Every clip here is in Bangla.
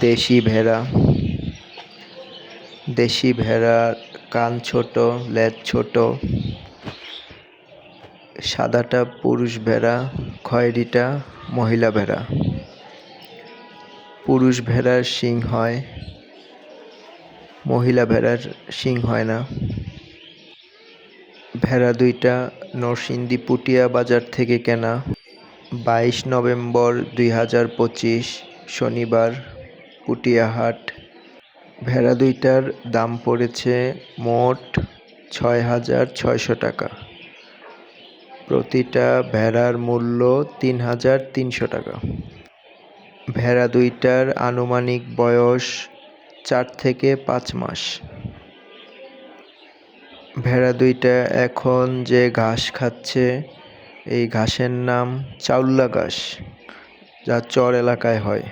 দেশি ভেড়া, দেশি ভেড়ার কান ছোট, লেজ ছোট, সাদাটা পুরুষ ভেড়া, খয়েরিটা মহিলা ভেড়া। পুরুষ ভেড়ার শিং হয়, মহিলা ভেড়ার শিং হয় না। ভেড়া দুইটা নরসিংদী পুটিয়া বাজার থেকে কেনা। বাইশ নভেম্বর দুই হাজার পঁচিশ। শনিবার পুটিয়া হাট ভেড়া দুইটার দাম পড়েছে মোট ছয় হাজার ছয়শো টাকা। প্রতিটা ভেড়ার মূল্য তিন হাজার তিনশো টাকা। ভেড়া দুইটার আনুমানিক বয়স চার থেকে পাঁচ মাস। ভেড়া দুইটা এখন যে ঘাস খাচ্ছে, এই ঘাসের নাম চাউল্লা ঘাস। যা চর এলাকায় হয়।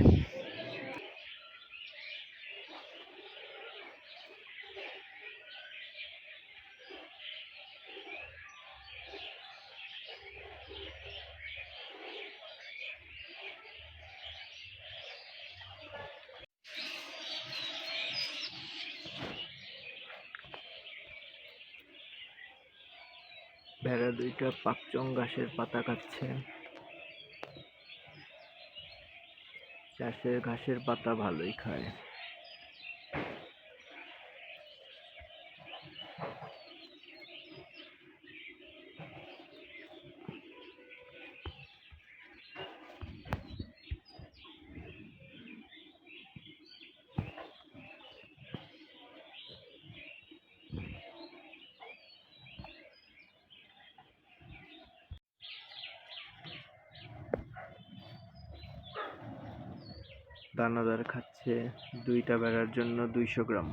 ভেড়া দুইটা পাকচং ঘাসের পাতা খাচ্ছে চাষের ঘাসের পাতা ভালোই খায়। দানাদার খাচ্ছে। দুইটা বেড়ার জন্য দুইশো গ্রাম।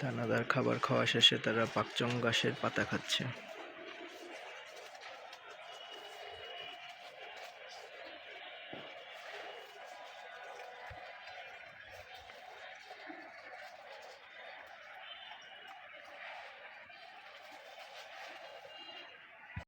দানাদার খাবার খাওয়া শেষে তারা পাকচং ঘাসের পাতা খাচ্ছে।